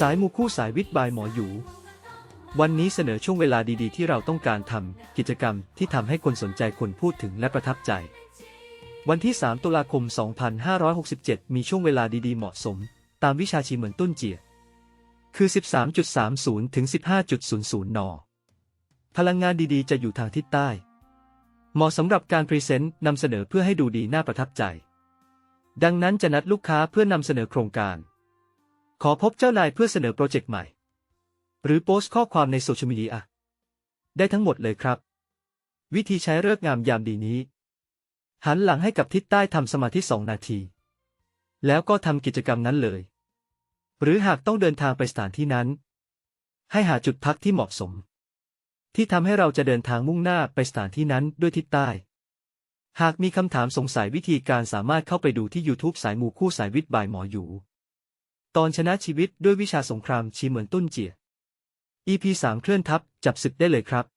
สายมูคู่สายวิทย์บายหมอหยู วันนี้เสนอช่วงเวลาดีๆ ที่เราต้องการทำกิจกรรมที่ทำให้คนสนใจคนพูดถึงและประทับใจ วันที่ 3 ตุลาคม 2567 มีช่วงเวลาดีๆ เหมาะสม ตามวิชาชีเหมือนตุ้นเจีย คือ 13.30 ถึง 15.00 น พลังงานดีๆ จะอยู่ทางทิศใต้ เหมาะสำหรับการพรีเซนต์นำเสนอเพื่อให้ดูดีน่าประทับใจ ดังนั้นจะนัดลูกค้าเพื่อนำเสนอโครงการ ขอพบเจ้านายเพื่อเสนอโปรเจกต์ใหม่ หรือโพสต์ข้อความในโซเชียลมีเดียได้ทั้งหมดเลยครับ วิธีใช้เลิกงามยามดีนี้ หันหลังให้กับทิศใต้ทำสมาธิสองนาที แล้วก็ทำกิจกรรมนั้นเลย หรือหากต้องเดินทางไปสถานที่นั้น ให้หาจุดพักที่เหมาะสม ที่ทำให้เราจะเดินทางมุ่งหน้าไปสถานที่นั้นด้วยทิศใต้หากมีคำถามสงสัยวิธีการสามารถเข้าไปดูที่ YouTube สายมูคู่สายวิทย์บายหมออยู่ ตอนชนะชีวิตด้วยวิชาสงครามชีเหมือนตุ้นเจีย EP 3 เคลื่อนทัพ จับศึกได้เลยครับ